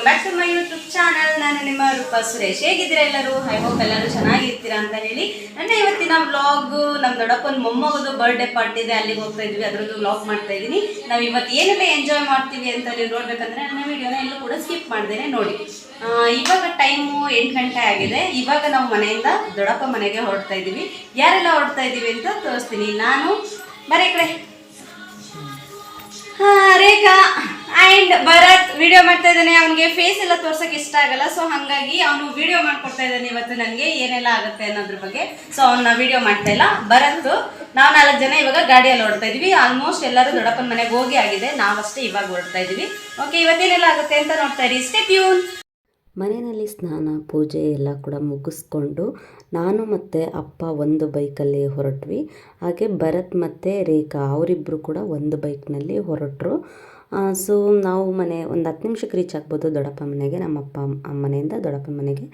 Welcome back to my YouTube channel ನಾನು ನಿಮ್ಮ ರೂಪಾ ಸುರೇಶ್. ಹೇಗಿದ್ದೀರಾ ಎಲ್ಲರೂ? ಐ ಹೋಪ್ ಎಲ್ಲರೂ ಚೆನ್ನಾಗಿರ್ತೀರಾ ಅಂತ ಹೇಳಿ. ನನ್ನ ಇವತ್ತಿನ ಬ್ಲಾಗ್ ನಮ್ಮ ದೊಡ್ಡಪ್ಪನ ಮೊಮ್ಮಗದು ಬರ್ಡೇ ಪಾರ್ಟಿ ಇದೆ. ಅಲ್ಲಿಗೆ ಹೋಗ್ತಾ ಇದ್ವಿ. ಅದರದ್ದು ವ್ಲಾಗ್ ಮಾಡ್ತಾ ಇದ್ದೀನಿ. ನಾವು ಇವತ್ತು ಏನೆಲ್ಲ ಎಂಜಾಯ್ ಮಾಡ್ತೀವಿ ಅಂತ ನೀವು ನೋಡ್ಬೇಕಂದ್ರೆ ನನ್ನ ವಿಡಿಯೋನ ಎಲ್ಲೂ ಕೂಡ ಸ್ಕಿಪ್ ಮಾಡ್ದೇನೆ ನೋಡಿ. ಇವಾಗ ಟೈಮು ಎಂಟು ಗಂಟೆ ಆಗಿದೆ. ಇವಾಗ ನಾವು ಮನೆಯಿಂದ ದೊಡ್ಡಪ್ಪ ಮನೆಗೆ ಹೊರಡ್ತಾ ಇದ್ದೀವಿ. ಯಾರೆಲ್ಲ ಹೊರಡ್ತಾ ಇದ್ದೀವಿ ಅಂತ ತೋರಿಸ್ತೀನಿ. ನಾನು ಬರೀ ಕಡೆ. ರೇಖಾ ಆ್ಯಂಡ್ ಭರತ್ ವಿಡಿಯೋ ಮಾಡ್ತಾ ಇದ್ದಾನೆ. ಅವನಿಗೆ ಫೇಸ್ ಎಲ್ಲ ತೋರ್ಸೋಕೆ ಇಷ್ಟ ಆಗಲ್ಲ ಸೊ ಹಾಗಾಗಿ ಅವನು ವಿಡಿಯೋ ಮಾಡ್ಕೊಡ್ತಾ ಇದ್ದಾನೆ ಇವತ್ತು ನನಗೆ, ಏನೆಲ್ಲ ಆಗುತ್ತೆ ಅನ್ನೋದ್ರ ಬಗ್ಗೆ. ಸೊ ಅವ್ನ ವಿಡಿಯೋ ಮಾಡ್ತಾ ಇಲ್ಲ. ಭರತ್ ನಾವು ನಾಲ್ಕು ಜನ ಇವಾಗ ಗಾಡಿಯಲ್ಲಿ ಓಡ್ತಾ ಇದ್ವಿ. ಆಲ್ಮೋಸ್ಟ್ ಎಲ್ಲರೂ ದೊಡ್ಡಪ್ಪನ ಮನೆಗೆ ಹೋಗಿ ಆಗಿದೆ. ನಾವಷ್ಟೇ ಇವಾಗ ಓಡ್ತಾ ಇದ್ವಿ. ಓಕೆ ಇವತ್ತೇನೆಲ್ಲ ಆಗುತ್ತೆ ಅಂತ ನೋಡ್ತಾ ಇರಿ. ಸ್ಟೇ ಟ್ಯೂನ್ ಮನೆಯಲ್ಲಿ ಸ್ನಾನ, ಪೂಜೆ ಎಲ್ಲ ಕೂಡ ಮುಗಿಸ್ಕೊಂಡು ನಾನು ಮತ್ತು ಅಪ್ಪ ಒಂದು ಬೈಕಲ್ಲಿ ಹೊರಟ್ವಿ. ಹಾಗೆ ಭರತ್ ಮತ್ತು ರೇಖಾ ಅವರಿಬ್ಬರು ಕೂಡ ಒಂದು ಬೈಕ್ನಲ್ಲಿ ಹೊರಟರು. ಸೊ ನಾವು ಮನೆ ಒಂದು ಹತ್ತು ನಿಮಿಷಕ್ಕೆ ರೀಚ್ ಆಗ್ಬೋದು ದೊಡ್ಡಪ್ಪ ಮನೆಗೆ ನಮ್ಮ ಅಪ್ಪ ಮನೆಯಿಂದ ದೊಡ್ಡಪ್ಪ ಮನೆಗೆ.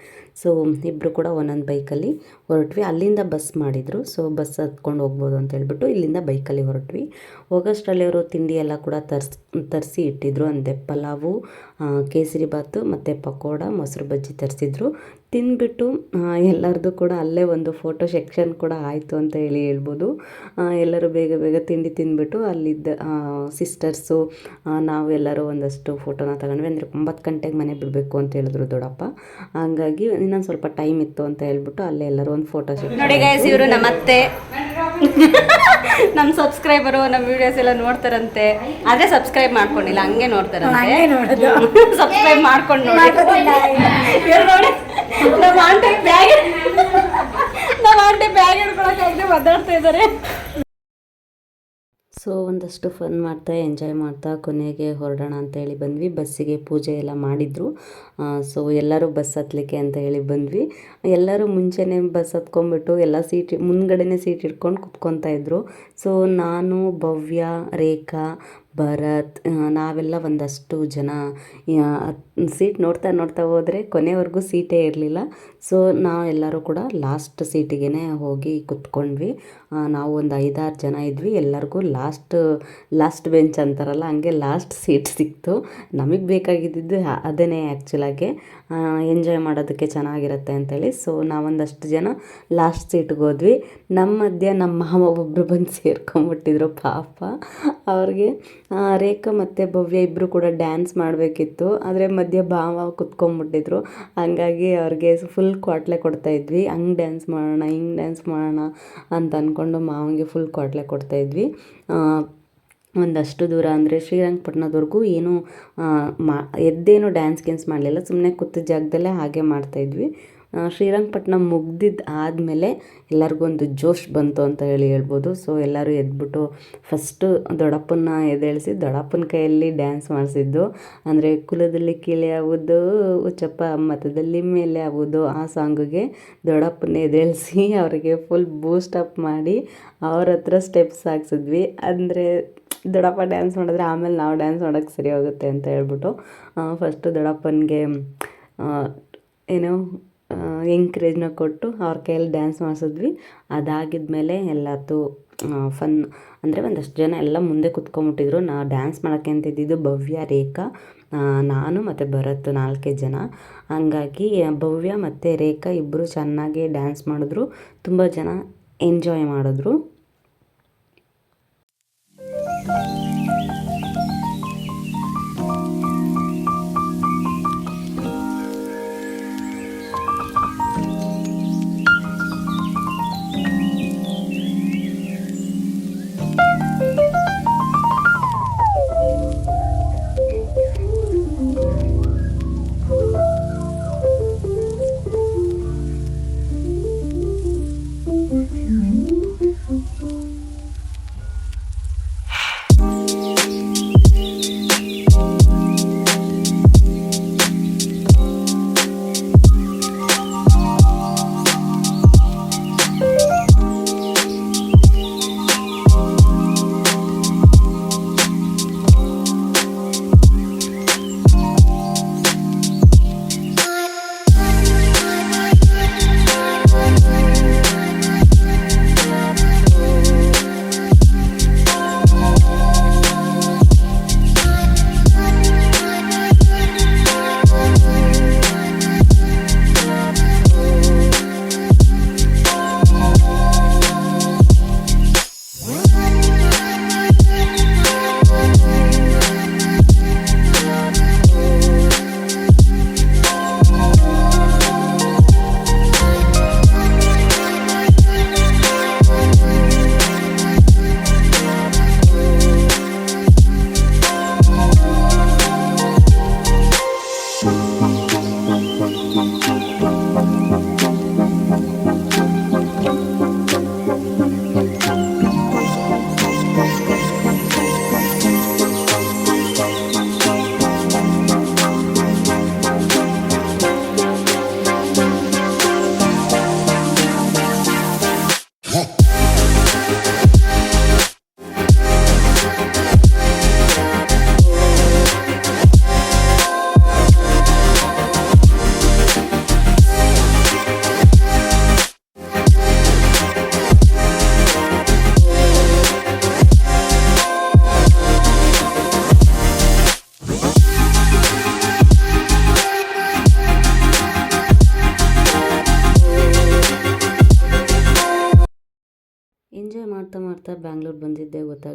ಸೊ ಇಬ್ಬರು ಕೂಡ ಒಂದೊಂದು ಬೈಕಲ್ಲಿ ಹೊರಟ್ವಿ. ಅಲ್ಲಿಂದ ಬಸ್ ಮಾಡಿದರು. ಸೊ ಬಸ್ ಹತ್ಕೊಂಡು ಹೋಗ್ಬೋದು ಅಂತ ಹೇಳ್ಬಿಟ್ಟು ಇಲ್ಲಿಂದ ಬೈಕಲ್ಲಿ ಹೊರಟ್ವಿ. ಹೋಗೋಷ್ಟರಲ್ಲಿ ಅವರು ತಿಂಡಿ ಎಲ್ಲ ಕೂಡ ತರ್ಸ್, ತರಿಸಿ ಇಟ್ಟಿದ್ರು. ಅಂದೆ ಪಲಾವು ಕೇಸರಿ ಬಾತು ಮತ್ತು ಪಕೋಡ, ಮೊಸರು ಬಜ್ಜಿ ತರಿಸಿದ್ರು. ತಿಂದ್ಬಿಟ್ಟು ಎಲ್ಲರದು ಕೂಡ ಅಲ್ಲೇ ಒಂದು ಫೋಟೋ ಸೆಕ್ಷನ್ ಕೂಡ ಆಯಿತು ಅಂತ ಹೇಳಿ ಹೇಳ್ಬೋದು. ಎಲ್ಲರೂ ಬೇಗ ಬೇಗ ತಿಂಡಿ ತಿಂದ್ಬಿಟ್ಟು ಅಲ್ಲಿದ್ದ ಸಿಸ್ಟರ್ಸು ನಾವು ಎಲ್ಲರೂ ಒಂದಷ್ಟು ಫೋಟೋನ ತಗೊಂಡ್ವಿ. ಅಂದರೆ ಒಂಬತ್ತು ಗಂಟೆಗೆ ಮನೆ ಬಿಡಬೇಕು ಅಂತ ಹೇಳಿದ್ರು ದೊಡ್ಡಪ್ಪ. ಹಂಗಾಗಿ ಇನ್ನೊಂದು ಸ್ವಲ್ಪ ಟೈಮ್ ಇತ್ತು ಅಂತ ಹೇಳ್ಬಿಟ್ಟು ಅಲ್ಲೇ ಎಲ್ಲರೂ ಒಂದು ಫೋಟೋ ನೋಡಿ ಗೈಸ್ ಇವರು ನಮ್ಮ ಅತ್ತೆ ನಮ್ಮ ಸಬ್ಸ್ಕ್ರೈಬರು ನಮ್ಮ ವಿಡಿಯೋಸ್ ಎಲ್ಲ ನೋಡ್ತಾರಂತೆ. ಅದೇ ಸಬ್ಸ್ಕ್ರೈಬ್ ಮಾಡ್ಕೊಂಡಿಲ್ಲ ಹಂಗೆ ನೋಡ್ತಾರಂತೆ. ಸಬ್ಸ್ಕ್ರೈಬ್ ಮಾಡ್ಕೊಂಡು ನೋಡಿ. ನೋಡಿ. ನಮ್ಮ ಆಂಟಿ ಬ್ಯಾಗ್ ನಮ್ಮ ಆಂಟಿ ಬ್ಯಾಗ್ ಹಿಡ್ಕೊಳಕ್ಕೆ ಮಾತಾಡ್ತಾ ಇದ್ದಾರೆ ಸೊ ಒಂದಷ್ಟು ಫನ್ ಮಾಡ್ತಾ ಎಂಜಾಯ್ ಮಾಡ್ತಾ ಕೊನೆಗೆ ಹೊರಡೋಣ ಅಂತ ಹೇಳಿ ಬಂದ್ವಿ. ಬಸ್ಸಿಗೆ ಪೂಜೆ ಎಲ್ಲ ಮಾಡಿದರು. ಸೊ ಎಲ್ಲರೂ ಬಸ್ ಹತ್ತಲಿಕ್ಕೆ ಅಂತ ಹೇಳಿ ಬಂದ್ವಿ. ಎಲ್ಲರೂ ಮುಂಚೆನೇ ಬಸ್ ಹತ್ಕೊಂಡ್ಬಿಟ್ಟು ಎಲ್ಲ ಸೀಟ್ ಮುಂದ್ಗಡೆನೇ ಸೀಟ್ ಇಟ್ಕೊಂಡು ಕುತ್ಕೊತಾ ಇದ್ರು. ಸೊ ನಾನು, ಭವ್ಯ, ರೇಖಾ, ಭರತ್ ನಾವೆಲ್ಲ ಒಂದಷ್ಟು ಜನ ಸೀಟ್ ನೋಡ್ತಾ ನೋಡ್ತಾ ಹೋದರೆ ಕೊನೆವರೆಗೂ ಸೀಟೇ ಇರಲಿಲ್ಲ. ಸೊ ನಾವೆಲ್ಲರೂ ಕೂಡ ಲಾಸ್ಟ್ ಸೀಟಿಗೆ ಹೋಗಿ ಕುತ್ಕೊಂಡ್ವಿ. ನಾವು ಒಂದು ಐದಾರು ಜನ ಇದ್ವಿ. ಎಲ್ಲರಿಗೂ ಲಾಸ್ಟ್ ಲಾಸ್ಟ್ ಬೆಂಚ್ ಅಂತಾರಲ್ಲ, ಹಂಗೆ ಲಾಸ್ಟ್ ಸೀಟ್ ಸಿಕ್ತು. ನಮಗೆ ಬೇಕಾಗಿದ್ದಿದ್ದು ಅದೇ ಆ್ಯಕ್ಚುಲಾಗಿ ಎಂಜಾಯ್ ಮಾಡೋದಕ್ಕೆ ಚೆನ್ನಾಗಿರುತ್ತೆ ಅಂತೇಳಿ. ಸೊ ನಾವೊಂದಷ್ಟು ಜನ ಲಾಸ್ಟ್ ಸೀಟ್ಗೆ ಹೋದ್ವಿ. ನಮ್ಮ ಮಧ್ಯೆ ನಮ್ಮ ಮಾವ ಒಬ್ಬರು ಬಂದು ಸೇರ್ಕೊಂಬಿಟ್ಟಿದ್ರು, ಪಾಪ. ಅವ್ರಿಗೆ ರೇಖಾ ಮತ್ತು ಭವ್ಯ ಇಬ್ಬರು ಕೂಡ ಡ್ಯಾನ್ಸ್ ಮಾಡಬೇಕಿತ್ತು. ಆದರೆ ಮಧ್ಯೆ ಭಾವ ಕುತ್ಕೊಂಬಿಟ್ಟಿದ್ರು. ಹಂಗಾಗಿ ಅವ್ರಿಗೆ ಫುಲ್ ಕ್ವಾಟ್ಲೆ ಕೊಡ್ತಾ ಇದ್ವಿ ಹಂಗೆ ಡ್ಯಾನ್ಸ್ ಮಾಡೋಣ ಹಿಂಗೆ ಡ್ಯಾನ್ಸ್ ಮಾಡೋಣ ಅಂತ ಅಂದ್ಕೊಂಡು ಮಾವನಿಗೆ ಫುಲ್ ಕ್ವಾಟ್ಲೆ ಕೊಡ್ತಾ ಇದ್ವಿ ಒಂದಷ್ಟು ದೂರ ಅಂದರೆ ಶ್ರೀರಂಗಪಟ್ಟಣದವರೆಗೂ ಏನೂ ಮಾ, ಎದ್ದೇನು ಡ್ಯಾನ್ಸ್ ಗೇನ್ಸ್ ಮಾಡಲಿಲ್ಲ. ಸುಮ್ಮನೆ ಕೂತ ಜಾಗದಲ್ಲೇ ಹಾಗೆ ಮಾಡ್ತಾಯಿದ್ವಿ ಶ್ರೀರಂಗಪಟ್ಟಣ ಮುಗ್ದಿದ್ದು ಆದಮೇಲೆ ಎಲ್ಲರಿಗೊಂದು ಜೋಶ್ ಬಂತು ಅಂತ ಹೇಳಿ ಹೇಳ್ಬೋದು. ಸೊ ಎಲ್ಲರೂ ಎದ್ಬಿಟ್ಟು ಫಸ್ಟು ದೊಡ್ಡಪ್ಪನ ಎದ್ದೇಳಿಸಿ ದೊಡ್ಡಪ್ಪನ ಕೈಯಲ್ಲಿ ಡ್ಯಾನ್ಸ್ ಮಾಡಿಸಿದ್ದು. ಅಂದರೆ ಕುಲದಲ್ಲಿ ಕೀಳೆ ಆಗೋದು ಉಚ್ಚಪ್ಪ ಮತದಲ್ಲಿ ಮೇಲೆ ಆಗುವುದು, ಆ ಸಾಂಗಿಗೆ ದೊಡ್ಡಪ್ಪನ ಎದ್ದೇಳಿಸಿ ಅವರಿಗೆ ಫುಲ್ ಬೂಸ್ಟ್ ಅಪ್ ಮಾಡಿ ಅವ್ರ ಹತ್ರ ಸ್ಟೆಪ್ಸ್ ಹಾಕ್ಸಿದ್ವಿ. ಅಂದರೆ ದೊಡ್ಡಪ್ಪ ಡ್ಯಾನ್ಸ್ ಮಾಡಿದ್ರೆ ಆಮೇಲೆ ನಾವು ಡ್ಯಾನ್ಸ್ ಮಾಡೋಕ್ಕೆ ಸರಿ ಹೋಗುತ್ತೆ ಅಂತ ಹೇಳ್ಬಿಟ್ಟು ಫಸ್ಟು ದೊಡ್ಡಪ್ಪನಿಗೆ ಏನು ಎಂಕರೇಜ್ನ ಕೊಟ್ಟು ಅವ್ರ ಕೈಯಲ್ಲಿ ಡ್ಯಾನ್ಸ್ ಮಾಡಿಸಿದ್ವಿ. ಅದಾಗಿದ್ಮೇಲೆ ಎಲ್ಲದ್ದು ಫನ್ ಅಂದರೆ ಒಂದಷ್ಟು ಜನ ಎಲ್ಲ ಮುಂದೆ ಕುತ್ಕೊಂಬಿಟ್ಟಿದ್ರು ನಾ ಡ್ಯಾನ್ಸ್ ಮಾಡೋಕ್ಕೆ ಅಂತ ಇದ್ದಿದ್ದು ಭವ್ಯ, ರೇಖಾ ನಾನು ಮತ್ತು ಭರತ್ ನಾಲ್ಕೇ ಜನ. ಹಂಗಾಗಿ ಭವ್ಯ ಮತ್ತು ರೇಖಾ ಇಬ್ಬರು ಚೆನ್ನಾಗಿ ಡ್ಯಾನ್ಸ್ ಮಾಡಿದ್ರು. ತುಂಬ ಜನ ಎಂಜಾಯ್ ಮಾಡಿದ್ರು.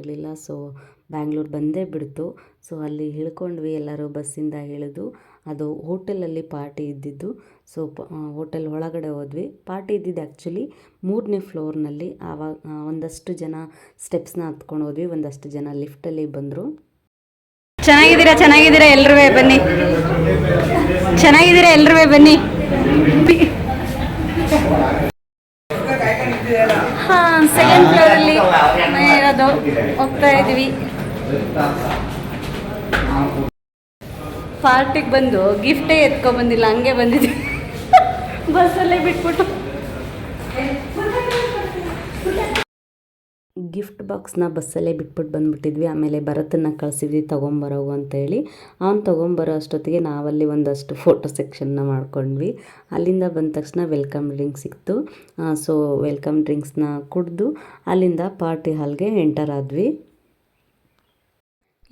ಗೊತ್ತಾಗಲಿಲ್ಲ ಸೊ, ಬ್ಯಾಂಗ್ಳೂರು ಬಂದೇ ಬಿಡ್ತು. ಸೊ, ಅಲ್ಲಿ ಇಳ್ಕೊಂಡ್ವಿ ಎಲ್ಲರೂ ಬಸ್ಸಿಂದ ಇಳಿದು. ಅದು ಹೋಟೆಲಲ್ಲಿ ಪಾರ್ಟಿ ಇದ್ದಿದ್ದು. ಸೊ, ಪ ಹೋಟೆಲ್ ಒಳಗಡೆ ಹೋದ್ವಿ. ಪಾರ್ಟಿ ಇದ್ದಿದ್ದು ಆ್ಯಕ್ಚುಲಿ ಮೂರನೇ ಫ್ಲೋರ್ನಲ್ಲಿ. ಆವಾಗ ಒಂದಷ್ಟು ಜನ ಸ್ಟೆಪ್ಸ್ನ ಹತ್ಕೊಂಡು ಹೋದ್ವಿ. ಒಂದಷ್ಟು ಜನ ಲಿಫ್ಟಲ್ಲಿ ಬಂದರು. ಚೆನ್ನಾಗಿದ್ದೀರಾ? ಚೆನ್ನಾಗಿದ್ದೀರಾ? ಎಲ್ರೂ ಬನ್ನಿ. ಚೆನ್ನಾಗಿದ್ದೀರಾ? ಎಲ್ರೂ ಬನ್ನಿ. ಹಾಂ ಸೆಕೆಂಡ್ ಫ್ಲೋರಲ್ಲಿ ಇರೋದು. ಹೋಗ್ತಾ ಇದ್ದೀವಿ. ಪಾರ್ಟಿಗೆ ಬಂದು ಗಿಫ್ಟೇ ಎತ್ಕೊಂಡ್ಬಂದಿಲ್ಲ ಹಂಗೆ ಬಂದಿದ್ವಿ ಬಸ್ಸಲ್ಲೇ ಬಿಟ್ಬಿಟ್ಟು. ಗಿಫ್ಟ್ ಬಾಕ್ಸ್ನ ಬಸ್ಸಲ್ಲೇ ಬಿಟ್ಬಿಟ್ಟು ಬಂದುಬಿಟ್ಟಿದ್ವಿ. ಆಮೇಲೆ ಭರತನ್ನ ಕಳಿಸಿದ್ವಿ ತೊಗೊಂಬರೋವು ಅಂತೇಳಿ ಅವ್ನು ತೊಗೊಂಬರೋ ಅಷ್ಟೊತ್ತಿಗೆ ನಾವಲ್ಲಿ ಒಂದಷ್ಟು ಫೋಟೋ ಸೆಕ್ಷನ್ನ ಮಾಡ್ಕೊಂಡ್ವಿ. ಅಲ್ಲಿಂದ ಬಂದ ತಕ್ಷಣ ವೆಲ್ಕಮ್ ಡ್ರಿಂಕ್ ಸಿಕ್ತು. ಸೊ ವೆಲ್ಕಮ್ ಡ್ರಿಂಕ್ಸ್ನ ಕುಡಿದು ಅಲ್ಲಿಂದ ಪಾರ್ಟಿ ಹಾಲ್ಗೆ ಎಂಟರ್ ಆದ್ವಿ.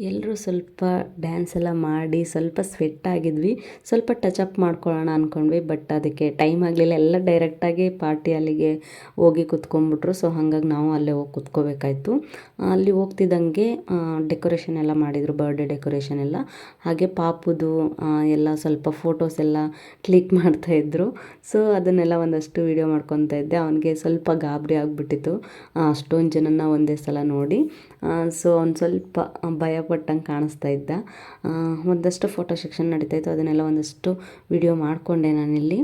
ಎಲ್ಲರೂ ಸ್ವಲ್ಪ ಡ್ಯಾನ್ಸ್ ಎಲ್ಲ ಮಾಡಿ ಸ್ವಲ್ಪ ಸ್ವೆಟ್ ಆಗಿದ್ವಿ. ಸ್ವಲ್ಪ ಟಚ್ ಅಪ್ ಮಾಡ್ಕೊಳ್ಳೋಣ ಅಂದ್ಕೊಂಡ್ವಿ ಬಟ್ ಅದಕ್ಕೆ ಟೈಮ್ ಆಗಲಿಲ್ಲ. ಎಲ್ಲ ಡೈರೆಕ್ಟಾಗಿ ಪಾರ್ಟಿ ಅಲ್ಲಿಗೆ ಹೋಗಿ ಕುತ್ಕೊಂಡ್ಬಿಟ್ರು. ಸೊ ಹಾಗಾಗಿ ನಾವು ಅಲ್ಲೇ ಹೋಗಿ ಕುತ್ಕೋಬೇಕಾಯ್ತು. ಅಲ್ಲಿ ಹೋಗ್ತಿದ್ದಂಗೆ ಡೆಕೋರೇಷನ್ ಎಲ್ಲ ಮಾಡಿದರು ಬರ್ಡೇ ಡೆಕೋರೇಷನ್ ಎಲ್ಲ. ಹಾಗೆ ಪಾಪುದು ಎಲ್ಲ ಸ್ವಲ್ಪ ಫೋಟೋಸ್ ಎಲ್ಲ ಕ್ಲಿಕ್ ಮಾಡ್ತಾಯಿದ್ರು ಸೊ ಅದನ್ನೆಲ್ಲ ಒಂದಷ್ಟು ವೀಡಿಯೋ ಮಾಡ್ಕೊತಾ ಇದ್ದೆ. ಅವನಿಗೆ ಸ್ವಲ್ಪ ಗಾಬರಿ ಆಗಿಬಿಟ್ಟಿತ್ತು. ಅಷ್ಟೊಂದು ಜನನ ಒಂದೇ ಸಲ ನೋಡಿ. ಸೊ ಅವ್ನು ಸ್ವಲ್ಪ ಭಯಪಟ್ಟಂಗೆ ಕಾಣಿಸ್ತಾ ಇದ್ದ. ಒಂದಷ್ಟು ಫೋಟೋ ಸೆಕ್ಷನ್ ನಡೀತಾ ಇತ್ತು. ಅದನ್ನೆಲ್ಲ ಒಂದಷ್ಟು ವಿಡಿಯೋ ಮಾಡಿಕೊಂಡೆ ನಾನಿಲ್ಲಿ.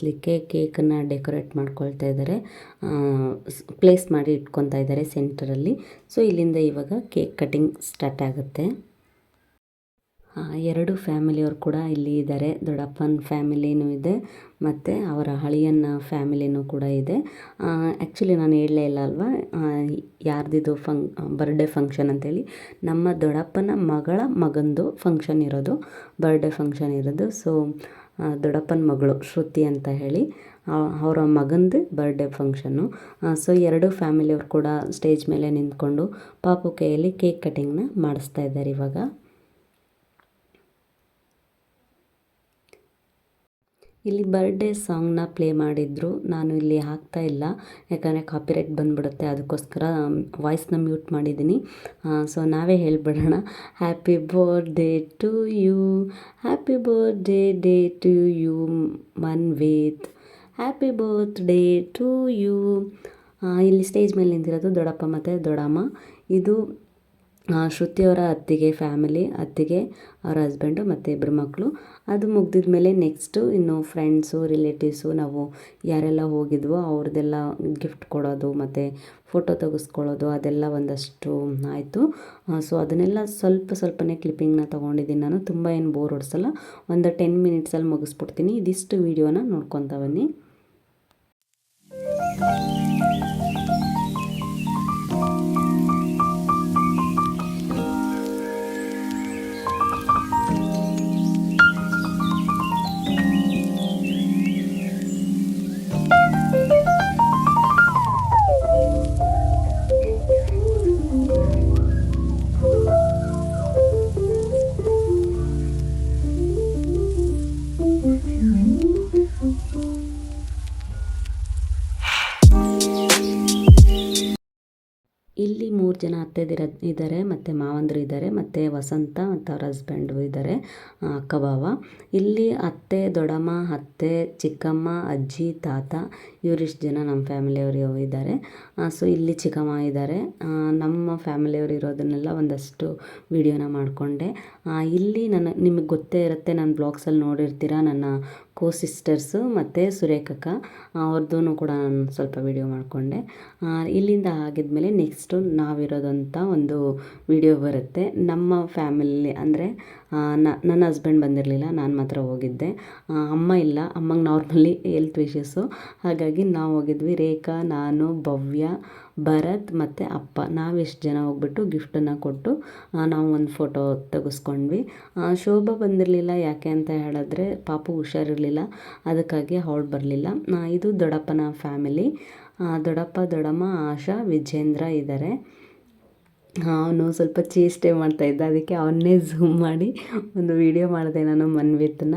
ಮಾಡಿಸ್ಲಿಕ್ಕೆ ಕೇಕನ್ನು ಡೆಕೋರೇಟ್ ಮಾಡ್ಕೊಳ್ತಾ ಇದ್ದಾರೆ. ಪ್ಲೇಸ್ ಮಾಡಿ ಇಟ್ಕೊತಾ ಇದ್ದಾರೆ ಸೆಂಟರಲ್ಲಿ. ಸೊ, ಇಲ್ಲಿಂದ ಇವಾಗ ಕೇಕ್ ಕಟಿಂಗ್ ಸ್ಟಾರ್ಟ್ ಆಗುತ್ತೆ. ಎರಡು ಫ್ಯಾಮಿಲಿಯವರು ಕೂಡ ಇಲ್ಲಿ ಇದ್ದಾರೆ. ದೊಡ್ಡಪ್ಪನ ಫ್ಯಾಮಿಲಿನೂ ಇದೆ, ಮತ್ತು ಅವರ ಹಳಿಯನ್ನ ಫ್ಯಾಮಿಲಿನೂ ಕೂಡ ಇದೆ. ಆ್ಯಕ್ಚುಲಿ ನಾನು ಹೇಳಲೇ ಇಲ್ಲ ಅಲ್ವಾ? ಯಾರ್ದಿದು ಫಂ ಬರ್ಡೇ ಫಂಕ್ಷನ್ ಅಂತೇಳಿ. ನಮ್ಮ ದೊಡ್ಡಪ್ಪನ ಮಗಳ ಮಗಂದು ಫಂಕ್ಷನ್ ಇರೋದು ಬರ್ಡೇ ಫಂಕ್ಷನ್ ಇರೋದು. ಸೊ ದೊಡ್ಡಪ್ಪನ ಮಗಳು ಶ್ರುತಿ ಅಂತ ಹೇಳಿ ಅವರ ಮಗಂದು ಬರ್ಡೇ ಫಂಕ್ಷನ್ನು ಸೊ ಎರಡು ಫ್ಯಾಮಿಲಿಯವರು ಕೂಡ ಸ್ಟೇಜ್ ಮೇಲೆ ನಿಂತ್ಕೊಂಡು ಪಾಪು ಕೈಯಲ್ಲಿ ಕೇಕ್ ಕಟಿಂಗ್ನ ಮಾಡಿಸ್ತಾ ಇದ್ದಾರೆ ಇವಾಗ. ಇಲ್ಲಿ ಬರ್ಡೇ ಸಾಂಗ್ನ ಪ್ಲೇ ಮಾಡಿದ್ರು. ನಾನು ಇಲ್ಲಿ ಹಾಕ್ತಾ ಇಲ್ಲ. ಯಾಕಂದರೆ ಕಾಪಿರೈಟ್ ಬಂದ್ಬಿಡುತ್ತೆ. ಅದಕ್ಕೋಸ್ಕರ ವಾಯ್ಸ್ನ ಮ್ಯೂಟ್ ಮಾಡಿದ್ದೀನಿ. ಸೊ ನಾವೇ ಹೇಳ್ಬಿಡೋಣ. Happy birthday to you happy birthday day to you Manveth. Happy birthday to you ಇಲ್ಲಿ ಸ್ಟೇಜ್ ಮೇಲೆ ನಿಂತಿರೋದು ದೊಡ್ಡಪ್ಪ ಮತ್ತು ದೊಡ್ಡಮ್ಮ. ಇದು ಶ್ರುತಿಯವರ ಅತ್ತಿಗೆ ಫ್ಯಾಮಿಲಿ ಅತ್ತಿಗೆ ಅವರ ಹಸ್ಬೆಂಡು ಮತ್ತು ಇಬ್ಬರು ಮಕ್ಕಳು ಅದು ಮುಗ್ದಿದ ಮೇಲೆ ನೆಕ್ಸ್ಟು ಇನ್ನು ಫ್ರೆಂಡ್ಸು ರಿಲೇಟಿವ್ಸು ನಾವು ಯಾರೆಲ್ಲ ಹೋಗಿದ್ವೋ ಅವ್ರದ್ದೆಲ್ಲ ಗಿಫ್ಟ್ ಕೊಡೋದು ಮತ್ತು ಫೋಟೋ ತೆಗೆಸ್ಕೊಳ್ಳೋದು ಅದೆಲ್ಲ ಒಂದಷ್ಟು ಆಯಿತು. ಸೊ ಅದನ್ನೆಲ್ಲ ಸ್ವಲ್ಪ ಸ್ವಲ್ಪನೇ ಕ್ಲಿಪ್ಪಿಂಗ್ನ ತೊಗೊಂಡಿದ್ದೀನಿ ನಾನು. ತುಂಬ ಏನು ಬೋರ್ ಹೊಡ್ಸಲ್ಲ. ಒಂದು ಟೆನ್ ಮಿನಿಟ್ಸಲ್ಲಿ ಮುಗಿಸ್ಬಿಡ್ತೀನಿ. ಇದಿಷ್ಟು ವೀಡಿಯೋನ ನೋಡ್ಕೊತಾ ಬನ್ನಿ. ಇಲ್ಲಿ ಮೂರು ಜನ ಅತ್ತೆದಿರ ಇದ್ದಾರೆ ಮತ್ತು ಮಾವಂದರು ಇದ್ದಾರೆ ಮತ್ತು ವಸಂತ ಮತ್ತು ಅವ್ರ ಹಸ್ಬೆಂಡು ಇದ್ದಾರೆ ಅಕ್ಕ, ಬಾವ. ಇಲ್ಲಿ ಅತ್ತೆ, ದೊಡ್ಡಮ್ಮ, ಅತ್ತೆ, ಚಿಕ್ಕಮ್ಮ, ಅಜ್ಜಿ, ತಾತ ಇವರಿಷ್ಟು ಜನ ನಮ್ಮ ಫ್ಯಾಮಿಲಿಯವರು ಇದ್ದಾರೆ ಸೊ ಇಲ್ಲಿ ಚಿಕ್ಕಮ್ಮ ಇದ್ದಾರೆ ನಮ್ಮ ಫ್ಯಾಮಿಲಿಯವರು ಇರೋದನ್ನೆಲ್ಲ ಒಂದಷ್ಟು ವೀಡಿಯೋನ ಮಾಡಿಕೊಂಡೆ. ಇಲ್ಲಿ ನನ್ನ, ನಿಮಗೆ ಗೊತ್ತೇ ಇರುತ್ತೆ, ನಾನು ಬ್ಲಾಗ್ಸಲ್ಲಿ ನೋಡಿರ್ತೀರ ನನ್ನ ಕೋ ಸಿಸ್ಟರ್ಸು ಮತ್ತು ಸುರೇಖಕ್ಕ. ಅವ್ರದ್ದು ಕೂಡ ನಾನು ಸ್ವಲ್ಪ ವಿಡಿಯೋ ಮಾಡಿಕೊಂಡೆ. ಇಲ್ಲಿಂದ ಆಗಿದ್ಮೇಲೆ ನೆಕ್ಸ್ಟು ನಾವಿರೋದಂಥ ಒಂದು ವಿಡಿಯೋ ಬರುತ್ತೆ. ನಮ್ಮ ಫ್ಯಾಮಿಲಿ ಅಂದರೆ ನನ್ನ ಹಸ್ಬೆಂಡ್ ಬಂದಿರಲಿಲ್ಲ, ನಾನು ಮಾತ್ರ ಹೋಗಿದ್ದೆ. ಅಮ್ಮ ಇಲ್ಲ, ಅಮ್ಮಂಗೆ ನಾರ್ಮಲಿ ಹೆಲ್ತ್ ವಿಷಸ್ಸು ಹಾಗಾಗಿ ನಾವು ಹೋಗಿದ್ವಿ, ರೇಖಾ, ನಾನು, ಭವ್ಯ, ಭರತ್ ಮತ್ತು ಅಪ್ಪ. ನಾವೆಷ್ಟು ಜನ ಹೋಗ್ಬಿಟ್ಟು ಗಿಫ್ಟನ್ನು ಕೊಟ್ಟು ನಾವು ಒಂದು ಫೋಟೋ ತೆಗೆಸ್ಕೊಂಡ್ವಿ. ಶೋಭಾ ಬಂದಿರಲಿಲ್ಲ, ಯಾಕೆ ಅಂತ ಹೇಳಿದ್ರೆ ಪಾಪು ಹುಷಾರಿರಲಿಲ್ಲ, ಅದಕ್ಕಾಗಿ ಅವಳು ಬರಲಿಲ್ಲ. ಇದು ದೊಡ್ಡಪ್ಪನ ಫ್ಯಾಮಿಲಿ ದೊಡ್ಡಪ್ಪ, ದೊಡ್ಡಮ್ಮ, ಆಶಾ, ವಿಜೇಂದ್ರ ಇದ್ದಾರೆ ಅವನು ಸ್ವಲ್ಪ ಚೇಷ್ಟೆ ಮಾಡ್ತಾಯಿದ್ದ ಅದಕ್ಕೆ ಅವನ್ನೇ ಝೂಮ್ ಮಾಡಿ ಒಂದು ವಿಡಿಯೋ ಮಾಡಿದೆ ನಾನು ಮನ್ವಿತ್ನ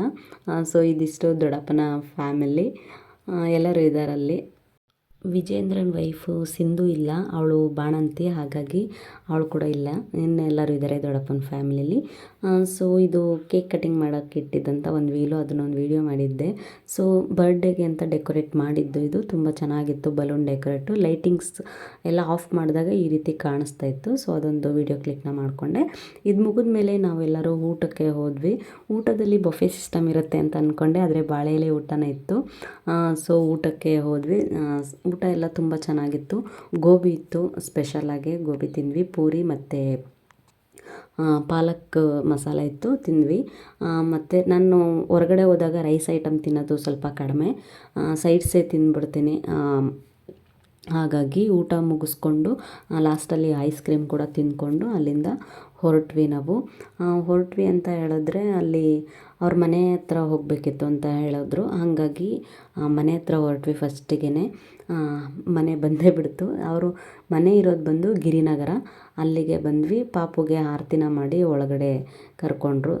ಸೊ ಇದಿಷ್ಟು ದೊಡ್ಡಪ್ಪನ ಫ್ಯಾಮಿಲಿ ಎಲ್ಲರೂ ಇದ್ದಾರಲ್ಲಿ ವಿಜೇಂದ್ರನ ವೈಫು ಸಿಂಧು ಇಲ್ಲ, ಅವಳು ಬಾಣಂತಿ, ಹಾಗಾಗಿ ಅವಳು ಕೂಡ ಇಲ್ಲ. ಇನ್ನು ಎಲ್ಲರೂ ಇದ್ದಾರೆ ದೊಡ್ಡಪ್ಪನ ಫ್ಯಾಮಿಲಿಲಿ. ಸೊ ಇದು ಕೇಕ್ ಕಟಿಂಗ್ ಮಾಡೋಕ್ಕೆ ಇಟ್ಟಿದ್ದಂಥ ಒಂದು ವೀಲು ಅದನ್ನೊಂದು ವೀಡಿಯೋ ಮಾಡಿದ್ದೆ. ಸೊ ಬರ್ಡೇಗೆ ಅಂತ ಡೆಕೋರೇಟ್ ಮಾಡಿದ್ದು ಇದು. ತುಂಬ ಚೆನ್ನಾಗಿತ್ತು ಬಲೂನ್ ಡೆಕೋರೇಟು ಲೈಟಿಂಗ್ಸ್ ಎಲ್ಲ ಆಫ್ ಮಾಡಿದಾಗ ಈ ರೀತಿ ಕಾಣಿಸ್ತಾ ಇತ್ತು. ಸೊ ಅದೊಂದು ವೀಡಿಯೋ ಕ್ಲಿಕ್ನ ಮಾಡಿಕೊಂಡೆ. ಇದು ಮುಗಿದ ಮೇಲೆ ನಾವೆಲ್ಲರೂ ಊಟಕ್ಕೆ ಹೋದ್ವಿ. ಊಟದಲ್ಲಿ ಬೊಫೆ ಸಿಸ್ಟಮ್ ಇರುತ್ತೆ ಅಂತ ಅಂದ್ಕೊಂಡೆ ಆದರೆ ಬಾಳೆ ಎಲೆ ಊಟನೇ ಇತ್ತು. ಸೊ ಊಟಕ್ಕೆ ಹೋದ್ವಿ. ಊಟ ಎಲ್ಲ ತುಂಬ ಚೆನ್ನಾಗಿತ್ತು. ಗೋಬಿ ಇತ್ತು ಸ್ಪೆಷಲಾಗಿ ಗೋಬಿ ತಿಂದ್ವಿ. ಪೂರಿ ಮತ್ತು ಪಾಲಕ್ ಮಸಾಲ ಇತ್ತು, ತಿಂದ್ವಿ. ಮತ್ತು ನಾನು ಹೊರಗಡೆ ಹೋದಾಗ ರೈಸ್ ಐಟಮ್ ತಿನ್ನೋದು ಸ್ವಲ್ಪ ಕಡಿಮೆ. ಸೈಡ್ಸೇ ತಿಂದ್ಬಿಡ್ತೀನಿ. ಹಾಗಾಗಿ ಊಟ ಮುಗಿಸ್ಕೊಂಡು ಲಾಸ್ಟಲ್ಲಿ ಐಸ್ ಕ್ರೀಮ್ ಕೂಡ ತಿಂದ್ಕೊಂಡು ಅಲ್ಲಿಂದ ಹೊರಟ್ವಿ ನಾವು. ಹೊರಟ್ವಿ ಅಂತ ಹೇಳಿದ್ರೆ ಅಲ್ಲಿ ಅವ್ರ ಮನೆ ಹತ್ರ ಹೋಗಬೇಕಿತ್ತು ಅಂತ ಹೇಳಿದ್ರು. ಹಾಗಾಗಿ ಮನೆ ಹತ್ರ ಹೊರಟ್ವಿ ಫಸ್ಟಿಗೆ ಮನೆ ಬಂದೇ ಬಿಡ್ತು. ಅವರು ಮನೆ ಇರೋದು ಬಂದು ಗಿರಿನಗರ. ಅಲ್ಲಿಗೆ ಬಂದ್ವಿ. ಪಾಪುಗೆ ಆರತಿನ ಮಾಡಿ ಒಳಗಡೆ ಕರ್ಕೊಂಡ್ರು.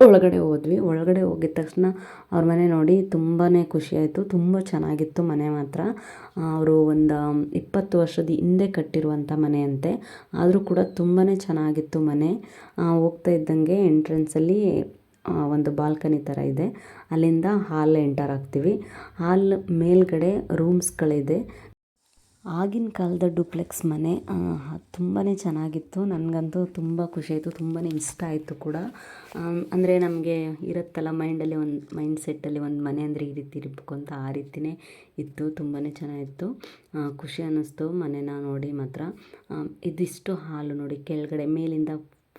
ಒಳಗಡೆ ಹೋದ್ವಿ. ಒಳಗಡೆ ಹೋಗಿದ ತಕ್ಷಣ ಅವ್ರ ಮನೆ ನೋಡಿ ತುಂಬಾ ಖುಷಿಯಾಯಿತು ತುಂಬ ಚೆನ್ನಾಗಿತ್ತು ಮನೆ ಮಾತ್ರ. ಅವರು ಒಂದು ಇಪ್ಪತ್ತು ವರ್ಷದ ಹಿಂದೆ ಕಟ್ಟಿರುವಂಥ ಮನೆಯಂತೆ. ಆದರೂ ಕೂಡ ತುಂಬಾ ಚೆನ್ನಾಗಿತ್ತು ಮನೆ. ಹೋಗ್ತಾ ಇದ್ದಂಗೆ ಎಂಟ್ರೆನ್ಸಲ್ಲಿ ಒಂದು ಬಾಲ್ಕನಿ ಥರ ಇದೆ. ಅಲ್ಲಿಂದ ಹಾಲ್ ಎಂಟರ್ ಆಗ್ತೀವಿ. ಹಾಲ್ ಮೇಲ್ಗಡೆ ರೂಮ್ಸ್ಗಳಿದೆ. ಆಗಿನ ಕಾಲದ ಡುಪ್ಲೆಕ್ಸ್ ಮನೆ ತುಂಬಾ ಚೆನ್ನಾಗಿತ್ತು. ನನಗಂತೂ ತುಂಬ ಖುಷಿ ಆಯಿತು ತುಂಬಾ ಇಷ್ಟ ಆಯಿತು ಕೂಡ. ಅಂದರೆ ನಮಗೆ ಇರುತ್ತಲ್ಲ ಮೈಂಡಲ್ಲಿ ಒಂದು ಮೈಂಡ್ ಸೆಟ್ಟಲ್ಲಿ ಒಂದು ಮನೆ ಅಂದರೆ ಈ ರೀತಿ ಇರಬೇಕು ಅಂತ ಆ ರೀತಿಯೇ ಇತ್ತು. ತುಂಬಾ ಚೆನ್ನಾಗಿತ್ತು. ಖುಷಿ ಅನ್ನಿಸ್ತು ಮನೆನ ನೋಡಿ ಮಾತ್ರ. ಇದಿಷ್ಟು ಹಾಲು ನೋಡಿ, ಕೆಳಗಡೆ ಮೇಲಿಂದ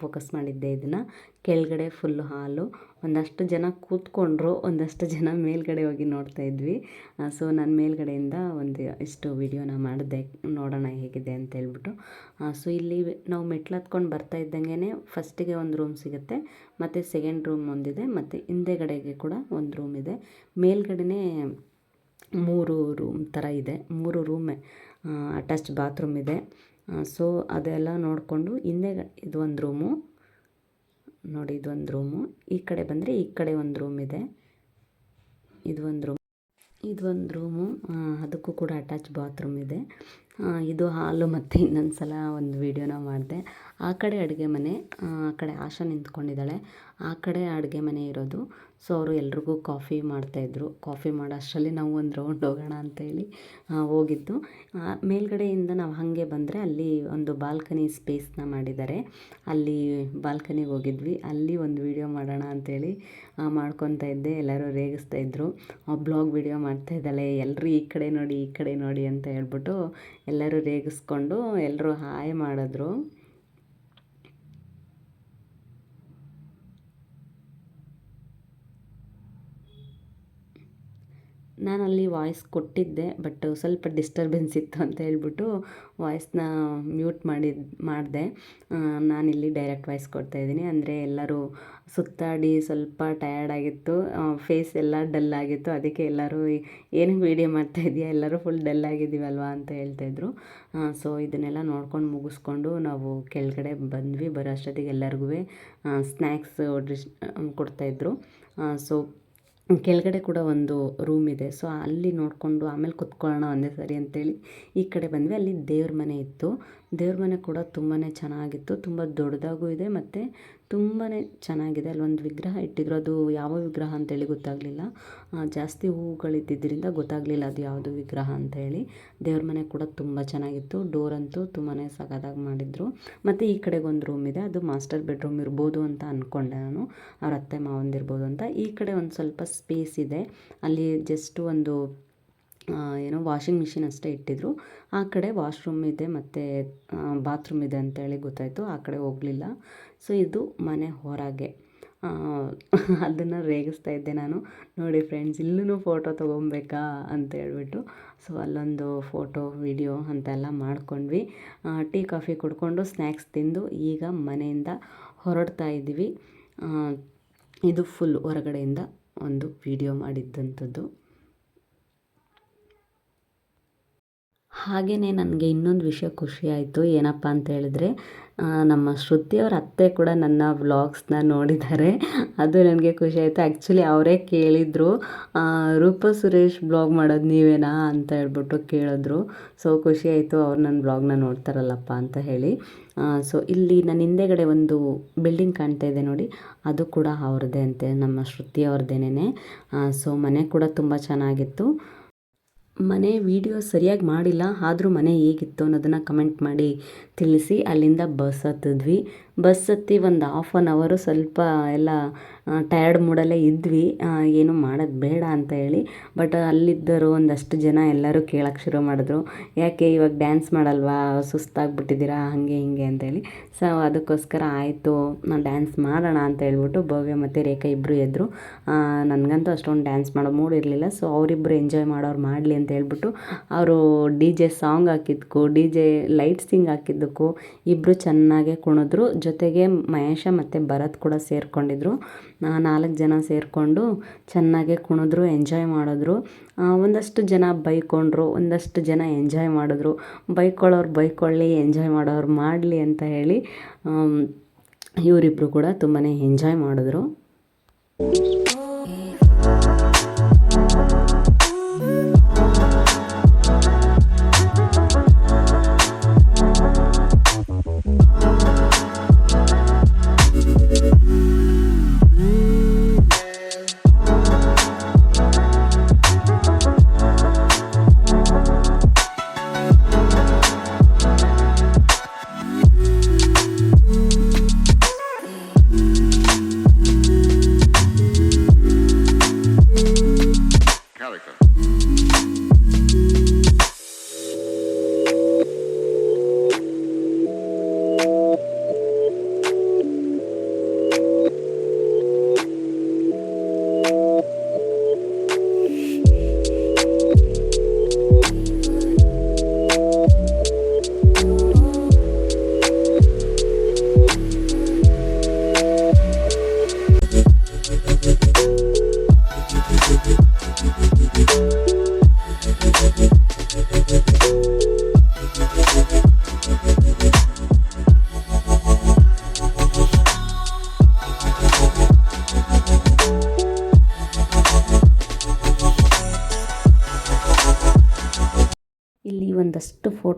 ಫೋಕಸ್ ಮಾಡಿದ್ದೆ ಇದನ್ನು. ಕೆಳಗಡೆ ಫುಲ್ ಹಾಲು. ಒಂದಷ್ಟು ಜನ ಕೂತ್ಕೊಂಡ್ರು, ಒಂದಷ್ಟು ಜನ ಮೇಲ್ಗಡೆ ಹೋಗಿ ನೋಡ್ತಾ ಇದ್ವಿ. ಸೊ ನಾನು ಮೇಲ್ಗಡೆಯಿಂದ ಒಂದು ಇಷ್ಟು ವಿಡಿಯೋನ ಮಾಡಿದೆ, ನೋಡೋಣ ಹೇಗಿದೆ ಅಂತ ಹೇಳ್ಬಿಟ್ಟು. ಸೊ ಇಲ್ಲಿ ನಾವು ಮೆಟ್ಲು ಹತ್ಕೊಂಡು ಬರ್ತಾ ಇದ್ದಂಗೆ ಫಸ್ಟಿಗೆ ಒಂದು ರೂಮ್ ಸಿಗುತ್ತೆ, ಮತ್ತು ಸೆಕೆಂಡ್ ರೂಮ್ ಒಂದಿದೆ, ಮತ್ತು ಹಿಂದೆಗಡೆಗೆ ಕೂಡ ಒಂದು ರೂಮ್ ಇದೆ. ಮೇಲ್ಗಡೆನೇ ಮೂರು ರೂಮ್ ಥರ ಇದೆ, ಮೂರು ರೂಮೇ ಅಟ್ಯಾಚ್ ಬಾತ್ರೂಮ್ ಇದೆ. ಸೊ ಅದೆಲ್ಲ ನೋಡಿಕೊಂಡು ಹಿಂದೆ ಇದು ಒಂದು ರೂಮು ನೋಡಿ ಇದೊಂದು ರೂಮು ಈ ಕಡೆ ಬಂದರೆ ಈ ಕಡೆ ಒಂದು ರೂಮ್ ಇದೆ. ಇದು ಒಂದು ರೂಮ್ ಇದು ಒಂದು ರೂಮು ಅದಕ್ಕೂ ಕೂಡ ಅಟ್ಯಾಚ್ ಬಾತ್ರೂಮ್ ಇದೆ. ಇದು ಹಾಲು ಮತ್ತು ಇನ್ನೊಂದು ಸಲ ಒಂದು ವೀಡಿಯೋನ ಮಾಡಿದೆ. ಆ ಕಡೆ ಅಡುಗೆ ಮನೆ ಆ ಕಡೆ ಆಶಾ ನಿಂತ್ಕೊಂಡಿದ್ದಾಳೆ. ಆ ಕಡೆ ಅಡುಗೆ ಮನೆ ಇರೋದು. ಸೊ ಅವರು ಎಲ್ರಿಗೂ ಕಾಫಿ ಮಾಡ್ತಾಯಿದ್ರು. ಕಾಫಿ ಮಾಡೋ ಅಷ್ಟರಲ್ಲಿ ನಾವು ಒಂದು ರೌಂಡ್ ಹೋಗೋಣ ಅಂತೇಳಿ ಹೋಗಿದ್ದು. ಮೇಲ್ಗಡೆಯಿಂದ ನಾವು ಹಾಗೆ ಬಂದರೆ ಅಲ್ಲಿ ಒಂದು ಬಾಲ್ಕನಿ ಸ್ಪೇಸ್ನ ಮಾಡಿದ್ದಾರೆ. ಅಲ್ಲಿ ಬಾಲ್ಕನಿಗೆ ಹೋಗಿದ್ವಿ. ಅಲ್ಲಿ ಒಂದು ವೀಡಿಯೋ ಮಾಡೋಣ ಅಂತೇಳಿ ಮಾಡ್ಕೊತಾ ಇದ್ದೆ. ಎಲ್ಲರೂ ರೇಗಿಸ್ತಾ ಇದ್ದರು ಬ್ಲಾಗ್ ವೀಡಿಯೋ ಮಾಡ್ತಾ ಇದ್ದಾಳೆ. ಎಲ್ಲರೂ ಈ ಕಡೆ ನೋಡಿ, ಈ ಕಡೆ ನೋಡಿ ಅಂತ ಹೇಳ್ಬಿಟ್ಟು ಎಲ್ಲರೂ ರೇಗಿಸ್ಕೊಂಡು ಎಲ್ಲರೂ ಹಾಯ್ ಮಾಡಿದ್ರು. ನಾನು ಅಲ್ಲಿ ವಾಯ್ಸ್ ಕೊಟ್ಟಿದ್ದೆ, ಬಟ್ ಸ್ವಲ್ಪ ಡಿಸ್ಟರ್ಬೆನ್ಸ್ ಇತ್ತು ಅಂತ ಹೇಳ್ಬಿಟ್ಟು ವಾಯ್ಸ್ನ ಮ್ಯೂಟ್ ಮಾಡಿದ್. ಮಾಡಿದೆ ನಾನಿಲ್ಲಿ ಡೈರೆಕ್ಟ್ ವಾಯ್ಸ್ ಕೊಡ್ತಾ ಇದ್ದೀನಿ. ಅಂದರೆ ಎಲ್ಲರೂ ಸುತ್ತಾಡಿ ಸ್ವಲ್ಪ ಟಯರ್ಡ್ ಆಗಿತ್ತು. ಫೇಸ್ ಎಲ್ಲ ಡಲ್ ಆಗಿತ್ತು. ಅದಕ್ಕೆ ಎಲ್ಲರೂ ಏನಕ್ಕೆ ವೀಡಿಯೋ ಮಾಡ್ತಾ ಇದೆಯಾ ಎಲ್ಲರೂ ಫುಲ್ ಡಲ್ ಆಗಿದ್ದೀವಲ್ವಾ? ಅಂತ ಹೇಳ್ತಾಯಿದ್ರು ಸೊ ಇದನ್ನೆಲ್ಲ ನೋಡ್ಕೊಂಡು ಮುಗಿಸ್ಕೊಂಡು ನಾವು ಕೆಳಗಡೆ ಬಂದ್ವಿ. ಬರೋ ಅಷ್ಟೊತ್ತಿಗೆ ಎಲ್ಲರಿಗೂ ಸ್ನ್ಯಾಕ್ಸ್ ಡಿಶ್ ಕೊಡ್ತಾಯಿದ್ರು ಸೊ ಕೆಳಗಡೆ ಕೂಡ ಒಂದು ರೂಮ್ ಇದೆ. ಸೊ ಅಲ್ಲಿ ನೋಡಿಕೊಂಡು ಆಮೇಲೆ ಕುತ್ಕೊಳ್ಳೋಣ ಒಂದೇ ಸರಿ ಅಂತೇಳಿ ಈ ಕಡೆ ಬಂದ್ವಿ. ಅಲ್ಲಿ ದೇವ್ರ ಮನೆ ಇತ್ತು. ದೇವ್ರ ಮನೆ ಕೂಡ ತುಂಬಾ ಚೆನ್ನಾಗಿತ್ತು, ತುಂಬ ದೊಡ್ಡದಾಗೂ ಇದೆ ಮತ್ತು ತುಂಬಾ ಚೆನ್ನಾಗಿದೆ. ಅಲ್ಲೊಂದು ವಿಗ್ರಹ ಇಟ್ಟಿದ್ರು, ಅದು ಯಾವ ವಿಗ್ರಹ ಅಂತೇಳಿ ಗೊತ್ತಾಗಲಿಲ್ಲ. ಜಾಸ್ತಿ ಹೂವುಗಳಿದ್ದಿದ್ದರಿಂದ ಗೊತ್ತಾಗಲಿಲ್ಲ ಅದು ಯಾವುದು ವಿಗ್ರಹ ಅಂತೇಳಿ. ದೇವ್ರ ಮನೆ ಕೂಡ ತುಂಬ ಚೆನ್ನಾಗಿತ್ತು ಡೋರ್ ಅಂತೂ ತುಂಬಾ ಸಖತ್ತಾಗಿ ಮಾಡಿದರು. ಮತ್ತು ಈ ಕಡೆಗೆ ಒಂದು ರೂಮ್ ಇದೆ, ಅದು ಮಾಸ್ಟರ್ ಬೆಡ್ರೂಮ್ ಇರ್ಬೋದು ಅಂತ ಅಂದ್ಕೊಂಡೆ ನಾನು, ಅವ್ರ ಅತ್ತೆ ಮಾವಂದಿರ್ಬೋದು ಅಂತ. ಈ ಕಡೆ ಒಂದು ಸ್ವಲ್ಪ ಸ್ಪೇಸ್ ಇದೆ, ಅಲ್ಲಿ ಜಸ್ಟ್ ಒಂದು ಏನೋ ವಾಷಿಂಗ್ ಮಿಷಿನ್ ಅಷ್ಟೇ ಇಟ್ಟಿದ್ರು. ಆ ಕಡೆ ವಾಶ್ರೂಮ್ ಇದೆ, ಮತ್ತು ಬಾತ್ರೂಮ್ ಇದೆ ಅಂತೇಳಿ ಗೊತ್ತಾಯಿತು. ಆ ಕಡೆ ಹೋಗಲಿಲ್ಲ. ಸೊ ಇದು ಮನೆ ಹೊರಗೆ. ಅದನ್ನು ರೇಗಿಸ್ತಾ ಇದ್ದೆ ನಾನು. ನೋಡಿ ಫ್ರೆಂಡ್ಸ್ ಇಲ್ಲೂ ಫೋಟೋ ತೊಗೊಬೇಕಾ ಅಂತ ಹೇಳ್ಬಿಟ್ಟು. ಸೊ ಅಲ್ಲೊಂದು ಫೋಟೋ ವಿಡಿಯೋ ಅಂತೆಲ್ಲ ಮಾಡ್ಕೊಂಡ್ವಿ. ಟೀ ಕಾಫಿ ಕುಡ್ಕೊಂಡು ಸ್ನ್ಯಾಕ್ಸ್ ತಿಂದು ಈಗ ಮನೆಯಿಂದ ಹೊರಡ್ತಾ ಇದ್ದೀವಿ. ಇದು ಫುಲ್ ಹೊರಗಡೆಯಿಂದ ಒಂದು ವಿಡಿಯೋ ಮಾಡಿದ್ದಂಥದ್ದು. ಹಾಗೆಯೇ ನನಗೆ ಇನ್ನೊಂದು ವಿಷಯ ಖುಷಿ ಆಯಿತು. ಏನಪ್ಪ ಅಂತ ಹೇಳಿದ್ರೆ ನಮ್ಮ ಶ್ರುತಿಯವ್ರ ಅತ್ತೆ ಕೂಡ ನನ್ನ ವ್ಲಾಗ್ಸ್ನ ನೋಡಿದ್ದಾರೆ. ಅದು ನನಗೆ ಖುಷಿ ಆಯಿತು. ಆ್ಯಕ್ಚುಲಿ ಅವರೇ ಕೇಳಿದರು ರೂಪ ಸುರೇಶ್ ಬ್ಲಾಗ್ ಮಾಡೋದು ನೀವೇನಾ ಅಂತ ಹೇಳ್ಬಿಟ್ಟು ಕೇಳಿದ್ರು. ಸೊ, ಖುಷಿ ಆಯಿತು ಅವ್ರು ನನ್ನ ಬ್ಲಾಗ್ನ ನೋಡ್ತಾರಲ್ಲಪ್ಪ ಅಂತ ಹೇಳಿ. ಸೊ, ಇಲ್ಲಿ ನನ್ನ ಹಿಂದೆಗಡೆ ಒಂದು ಬಿಲ್ಡಿಂಗ್ ಕಾಣ್ತಾ ಇದೆ ನೋಡಿ. ಅದು ಕೂಡ ಅವ್ರದ್ದೇ ಅಂತೆ, ನಮ್ಮ ಶ್ರುತಿ ಅವ್ರದ್ದೇನೆ ಸೊ, ಮನೆ ಕೂಡ ತುಂಬ ಚೆನ್ನಾಗಿತ್ತು. ಮನೆ ವೀಡಿಯೋ ಸರಿಯಾಗಿ ಮಾಡಿಲ್ಲ ಆದರೂ ಮನೆ ಹೇಗಿತ್ತು ಅನ್ನೋದನ್ನು ಕಮೆಂಟ್ ಮಾಡಿ. ತಿಳಿಸಿ ಅಲ್ಲಿಂದ ಬಸ್ ಹತ್ತಿದ್ವಿ. ಬಸ್ ಹತ್ತಿ ಒಂದು ಆಫ್ ಆನ್ ಅವರು ಸ್ವಲ್ಪ ಎಲ್ಲ ಟಯರ್ಡ್ ಮೂಡಲ್ಲೇ ಇದ್ವಿ. ಏನು ಮಾಡೋದು ಬೇಡ ಅಂತ ಹೇಳಿ. ಬಟ್ ಅಲ್ಲಿದ್ದರು ಒಂದಷ್ಟು ಜನ ಎಲ್ಲರೂ ಕೇಳೋಕ್ಕೆ ಶುರು ಮಾಡಿದ್ರು. ಯಾಕೆ ಇವಾಗ ಡ್ಯಾನ್ಸ್ ಮಾಡಲ್ವಾ? ಸುಸ್ತಾಗ್ಬಿಟ್ಟಿದ್ದೀರಾ? ಹಾಗೆ ಹಿಂಗೆ ಅಂತೇಳಿ ಸೊ ಅದಕ್ಕೋಸ್ಕರ ಆಯಿತು ನಾನು ಡ್ಯಾನ್ಸ್ ಮಾಡೋಣ ಅಂತ ಹೇಳ್ಬಿಟ್ಟು ಭವ್ಯ ಮತ್ತು ರೇಖಾ ಇಬ್ಬರು ಎದ್ರು. ನನಗಂತೂ ಅಷ್ಟೊಂದು ಡ್ಯಾನ್ಸ್ ಮಾಡೋ ಮೂಡ್ ಇರಲಿಲ್ಲ. ಸೊ ಅವರಿಬ್ಬರು ಎಂಜಾಯ್ ಮಾಡೋರು ಮಾಡಲಿ ಅಂತ ಹೇಳ್ಬಿಟ್ಟು, ಅವರು ಡಿ ಜೆ ಸಾಂಗ್ ಹಾಕಿದ್ಕು ಡಿ ಜೆ ಲೈಟ್ಸಿಂಗ್ ಹಾಕಿದ್ದಕ್ಕೂ ಇಬ್ಬರು ಚೆನ್ನಾಗೆ ಕುಣಿದ್ರು. ಜೊತೆಗೆ ಮಹೇಶ ಮತ್ತು ಭರತ್ ಕೂಡ ಸೇರಿಕೊಂಡಿದ್ರು. ನಾಲ್ಕು ಜನ ಸೇರಿಕೊಂಡು ಚೆನ್ನಾಗೆ ಕುಣಿದ್ರು ಎಂಜಾಯ್ ಮಾಡಿದ್ರು. ಒಂದಷ್ಟು ಜನ ಬೈಕೊಂಡ್ರು, ಒಂದಷ್ಟು ಜನ ಎಂಜಾಯ್ ಮಾಡಿದ್ರು. ಬೈಕೊಳ್ಳೋರು ಬೈಕೊಳ್ಳಿ ಎಂಜಾಯ್ ಮಾಡೋರು ಮಾಡಲಿ ಅಂತ ಹೇಳಿ ಇವರಿಬ್ಬರು ಕೂಡ ತುಂಬಾ ಎಂಜಾಯ್ ಮಾಡಿದ್ರು.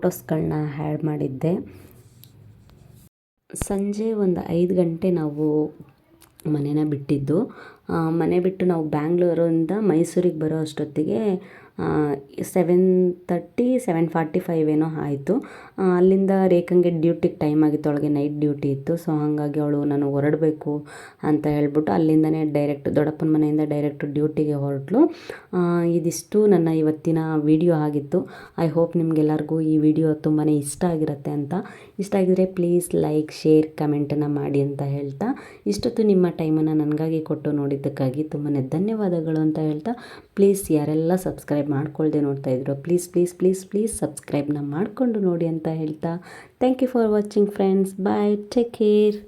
ಫೋಟೋಸ್ಗಳನ್ನ ಹ್ಯಾಡ್ ಮಾಡಿದ್ದೆ. ಸಂಜೆ ಒಂದು ಐದು ಗಂಟೆ ನಾವು ಮನೇನ ಬಿಟ್ಟಿದ್ದು. ಮನೆ ಬಿಟ್ಟು ನಾವು ಬ್ಯಾಂಗ್ಳೂರಿಂದ ಮೈಸೂರಿಗೆ ಬರೋ ಅಷ್ಟೊತ್ತಿಗೆ seven thirty seven forty five ಏನೋ ಆಯಿತು. ಅಲ್ಲಿಂದ ರೇಖಂಗೆ ಡ್ಯೂಟಿಗೆ ಟೈಮ್ ಆಗಿತ್ತು ಅವಳಿಗೆ ನೈಟ್ ಡ್ಯೂಟಿ ಇತ್ತು. ಸೊ ಹಾಗಾಗಿ ಅವಳು, ನಾನು ಹೊರಡಬೇಕು ಅಂತ ಹೇಳ್ಬಿಟ್ಟು ಅಲ್ಲಿಂದನೇ ಡೈರೆಕ್ಟ್ ದೊಡ್ಡಪ್ಪನ ಮನೆಯಿಂದ ಡೈರೆಕ್ಟ್ ಡ್ಯೂಟಿಗೆ ಹೊರಟ್ಲು. ಇದಿಷ್ಟು ನನ್ನ ಇವತ್ತಿನ ವಿಡಿಯೋ ಆಗಿತ್ತು. ಐ ಹೋಪ್ ನಿಮಗೆಲ್ಲರಿಗೂ ಈ ವಿಡಿಯೋ ತುಂಬಾ ಇಷ್ಟ ಆಗಿರುತ್ತೆ ಅಂತ ಇಷ್ಟ ಆಗಿದ್ರೆ ಪ್ಲೀಸ್ ಲೈಕ್ ಶೇರ್ ಕಮೆಂಟನ್ನು ಮಾಡಿ ಅಂತ ಹೇಳ್ತಾ, ಇಷ್ಟೊತ್ತು ನಿಮ್ಮ ಟೈಮನ್ನು ನನಗಾಗಿ ಕೊಟ್ಟು ನೋಡಿದ್ದಕ್ಕಾಗಿ ತುಂಬಾ ಧನ್ಯವಾದಗಳು ಅಂತ ಹೇಳ್ತಾ ಪ್ಲೀಸ್ ಯಾರೆಲ್ಲ ಸಬ್ಸ್ಕ್ರೈಬ್ ಮಾಡ್ಕೊಳ್ಳದೆ ನೋಡ್ತಾ ಇದ್ರು ಪ್ಲೀಸ್ ಪ್ಲೀಸ್ ಪ್ಲೀಸ್ ಪ್ಲೀಸ್ ಸಬ್ಸ್ಕ್ರೈಬ್ನ ಮಾಡಿಕೊಂಡು ನೋಡಿ ಅಂತ ಹೇಳ್ತಾ thank you for watching friends bye take care